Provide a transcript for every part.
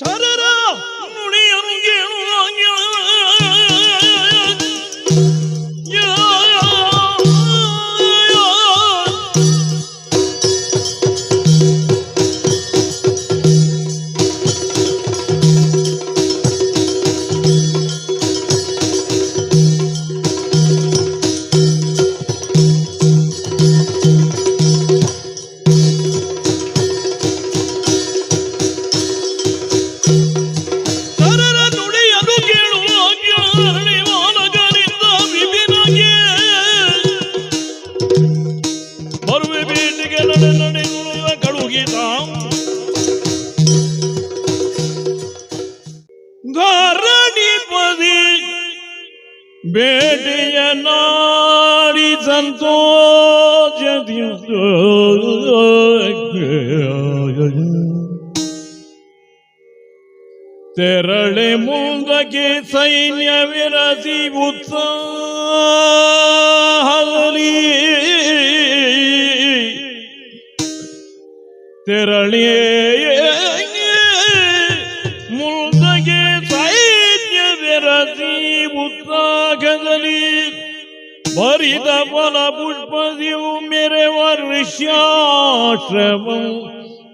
ಚರರ ನುಡಿಯನು ಸೈನ್ಯವಿರಸಿ ಉತ್ಸಾಹದಲ್ಲಿ ತೆರಳಿ ಮುಲ್ದಗೆ ಸೈನ್ಯ ವಿರಸಿ ಉತ್ಸಾಹದಲ್ಲಿ ಭರಿತ ಫಲ ಪುಷ್ಪದಿಯು ಮೆರೆವ ಋಷ್ಯಾಶ್ರಮಂ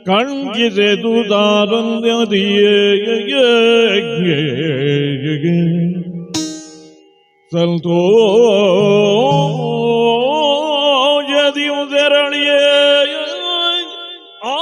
ಕಣ್ಗಿಸೆದು ದಾರಂದ್ಯದಿಯೇ ಸಂತೋಷದಿಯು ತೆರಳಿಯೇ ಆ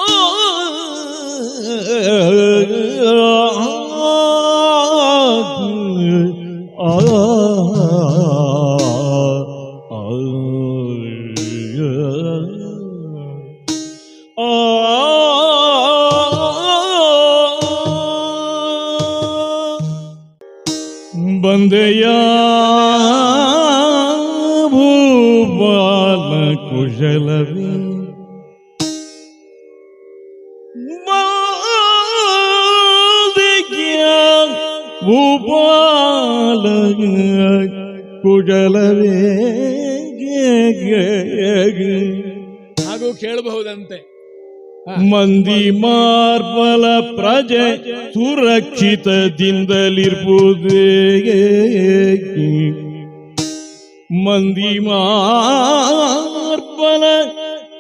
ಕುಶಲವೇ ಹಾಗೂ ಕೇಳಬಹುದಂತೆ. ಮಂದಿ ಮಾರ್ಬಲ ಪ್ರಜೆ ಸುರಕ್ಷಿತದಿಂದಲಿರ್ಬೋದೇ ಮಂದಿ ಮಾರ್ಬಲ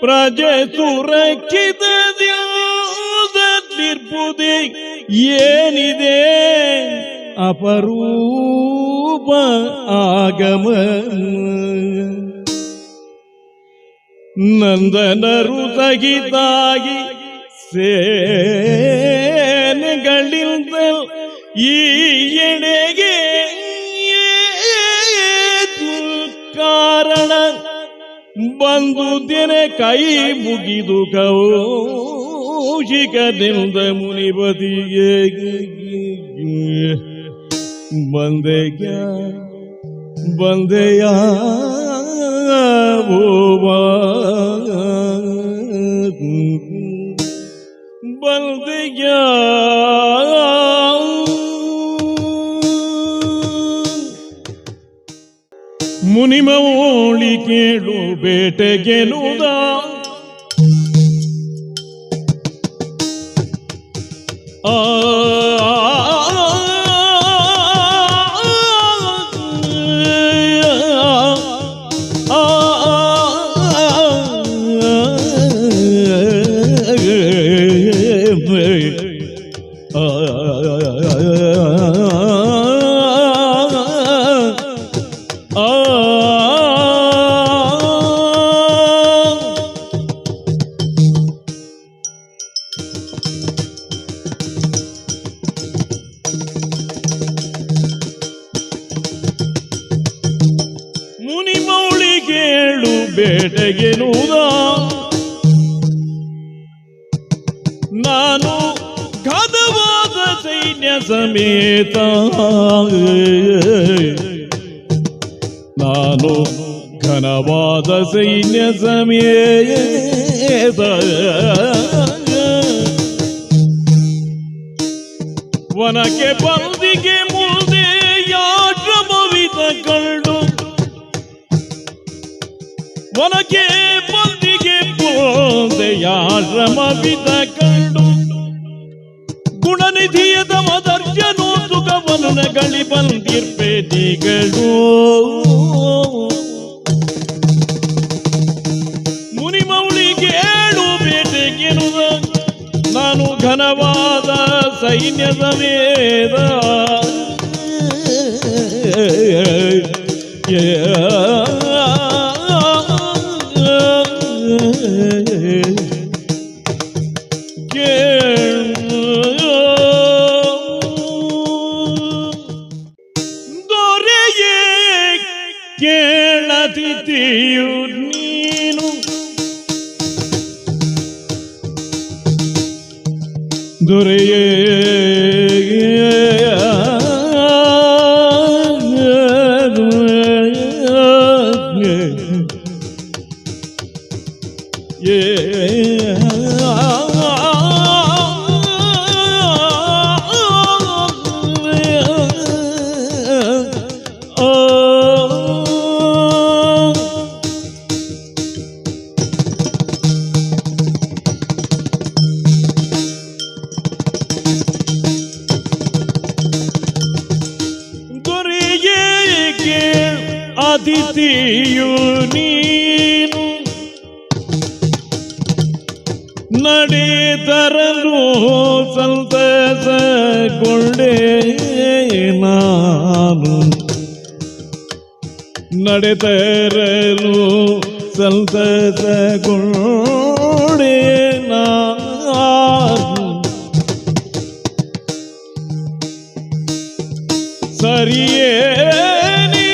ಪ್ರಜೆ ಸುರಕ್ಷಿತದಿಂದಲಿರ್ಬೋದೇ ಏನಿದೆ? ಅಪರೂಪ ಆಗಮ ನಂದನರು ತಗಿತಾಗಿ ಸೇನೆಗಳಿಂದ ಈ ಎಣೆಗೆ ಕಾರಣ ಬಂದು ದಿನ ಕೈ ಮುಗಿದು ಕೌಶಿಕದಿಂದ ಮುನಿಪತಿಗೆ ಬಂದೆಯ ಬಂದೆಯ ಬಂದೆಯ ಮುನಿಮೋಳಿ ಕೇಳು ಬೇಟೆಗೆನುದ 哦。ಸೈನ್ಯ ಸಮೇತ ವನಕ್ಕೆ ಬಂದಿಗೆ ಮುಂದೆ ಯಾಶ್ರಮವಿತ ಕಂಡು ವನಕ್ಕೆ ಬಂದಿಗೆ ಮುಂದೆ ಯಾಶ್ರಮವಿತ ಕಂಡು ಗುಣನಿಧಿಯ ತಮದರ್ಶನು ಸುಖವನ್ನು ನಗಳಿ ಬಂದಿರ್ಪೇದಿಗಳು ಘನವಾದ ಸೈನ್ಯದ ವೇದ. ನಡೆದರಲು ಸಂತಸಗೊಂಡೆ ನಾನು? ನಡೆತರಲು ಸಂತಸಗೊಂಡೆ ನಾನು? ಸರಿಯೇ ನೀ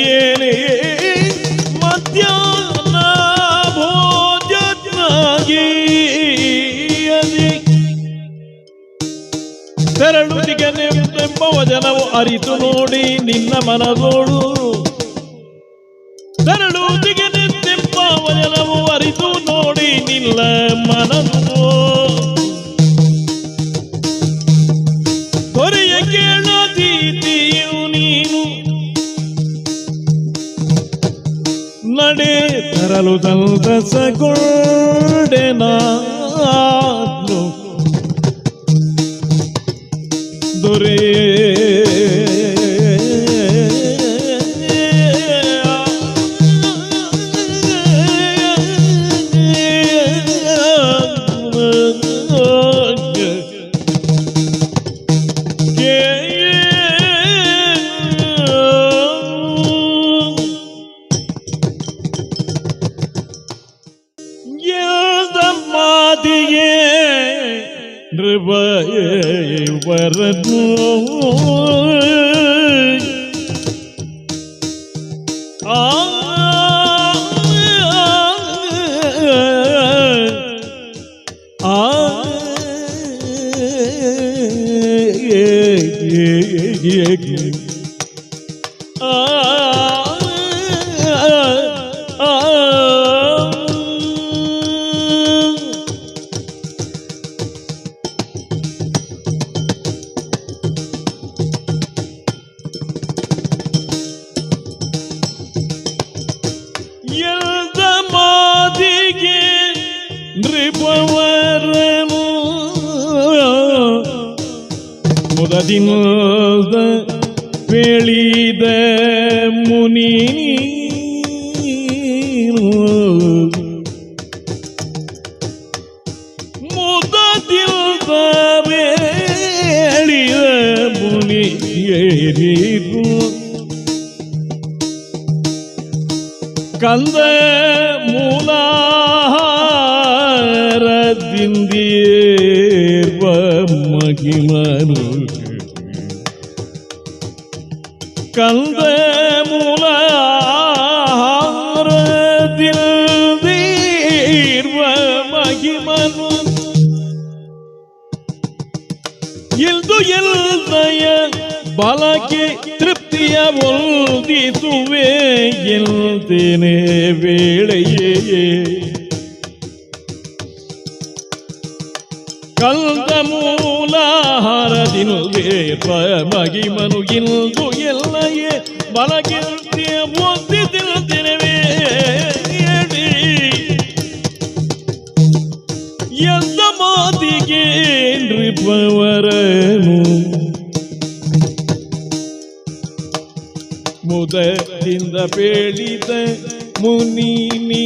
ಸರಿಯೇನೆ ಮಧ್ಯಾಹ್ನ ವಚನವು ಅರಿತು ನೋಡಿ ನಿನ್ನ ಮನದೋಳು ತರಲು ಸಂತಸಗೊಂಡೆ Lord. பதினோத வெளித முனி முததில் வேளித முனி எரிவு கந்த மூலாரதிந்திய ಕಂದ ಮೂಲಾರದಿಂದಿರುವ ಮಹಿಮನು ಇಲ್ದು ಎಲ್ದಯ ಬಲಕ್ಕೆ ತೃಪ್ತಿಯ ಒಲ್ದಿಸುವೆ ಎಲ್ತೇನೆ ವೇಳೆಯೇ ಕಲ್ದ ದಿನುವೇಪ ಮಗಿಮನು ಇಂದು ಎಲ್ಲಯೇ ಬಲಗಿರುತ್ತೀಯ ಓದಿ ತಿರುತ್ತಿರುವೆ எந்த மாதிக்கு என்று பவரமும் முத இந்த பேழித முனி நீ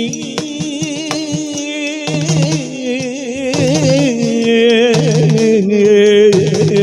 yeah.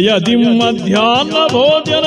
यदि मध्यान्ह भोजन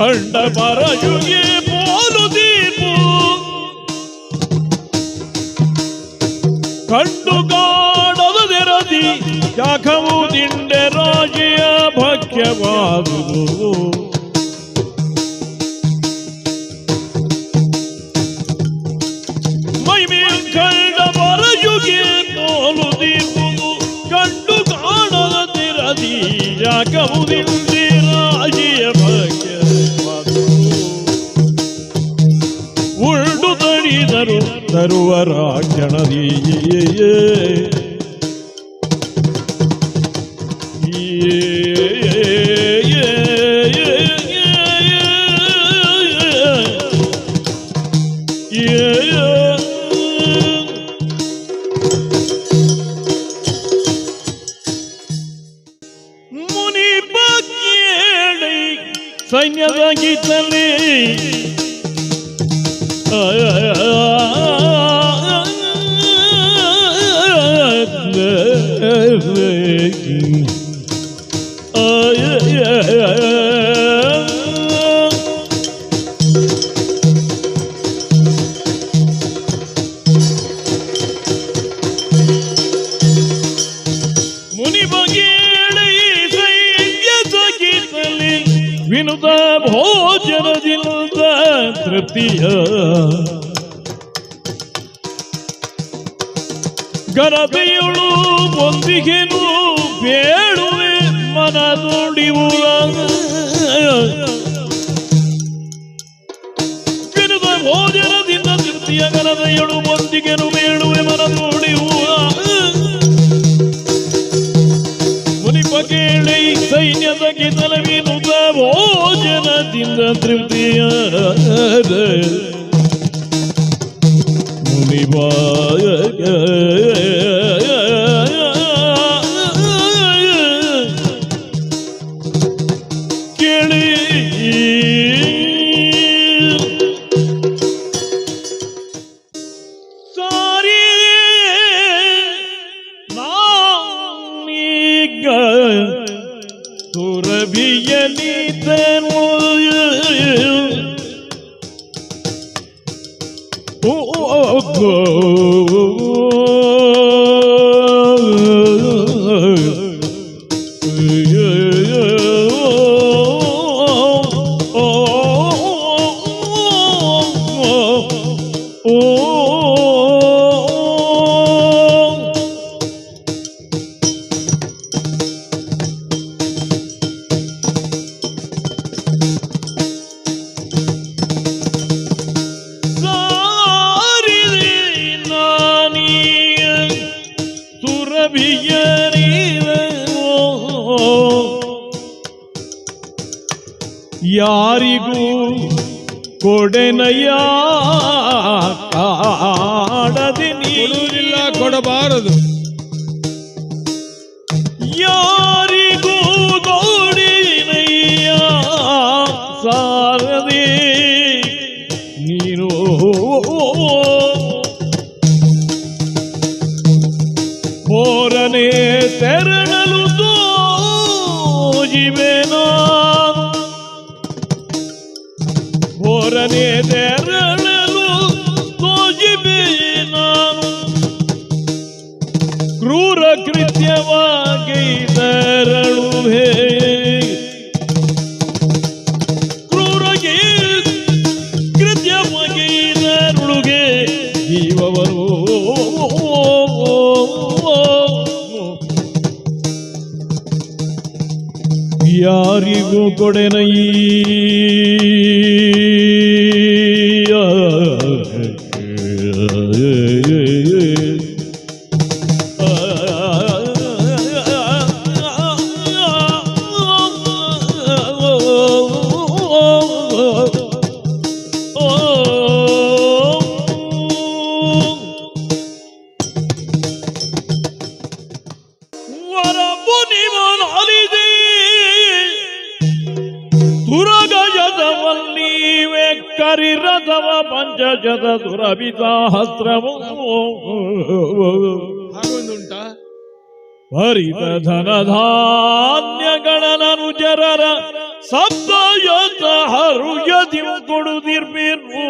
கண்ட பறையுகே போலு ದೀಪು கண்டு காணது திரதி யாகமு திண்டெ ராஜய ಭಕ್ಯವಾದುದು ಮೈಮೇಲ್ ಕಂಡ ತೋಲು ದೀಪು ಕಂಡು ಕಾಣದ ಯಾಕವು உணர்வராஜனதியே ವಿನುತ ಭೋಜನದಿಂದ ತೃಪ್ತಿಯ. ಗರಬೆಯಳು ಒಂದಿಗೆ ಬೇಡುವೆ ಮನ ನುಡಿಯುವ ಬಿರುದ ಭೋಜನದಿಂದ ತೃಪ್ತಿಯ ಗಲದ ಎಳು ಬೊಂದಿಗೆನು ಬೇಡುವೆ ಮನ ನುಡಿಯುವ ಮುನಿಪ ಕೇಳಿ ಸೈನ್ಯದ ಕಿತಲವಿನುತ ಭೋಜನದಿಂದ ತೃಪ್ತಿಯ ಮುನಿಬಾಯ Sorry. ಕೊಡೆನಯ್ಯ ಕಾಡದೆ ನೀರಿಲ್ಲ ಕೊಡಬಾರದು. ಯಾರಿಗೂ ಗೌಡಿನಯ್ಯ ಸಾರದೆ ನೀನು. ಯಾರಿಗೂ ಕೊಡೆನಯ್ಯ ಕರಿರಥವ ಪಂಚಜದ ದುರಭಿಸಾಹಸ್ರವು ಹಾಗೊಂದುಂಟಾ? ಹರಿತ ಧನ ಧಾನ್ಯಗಳನು ಜನರ ಸಪ್ತಯತ ಹರುಯದಿ ಕೊಡುದಿರ್ಬೇಕು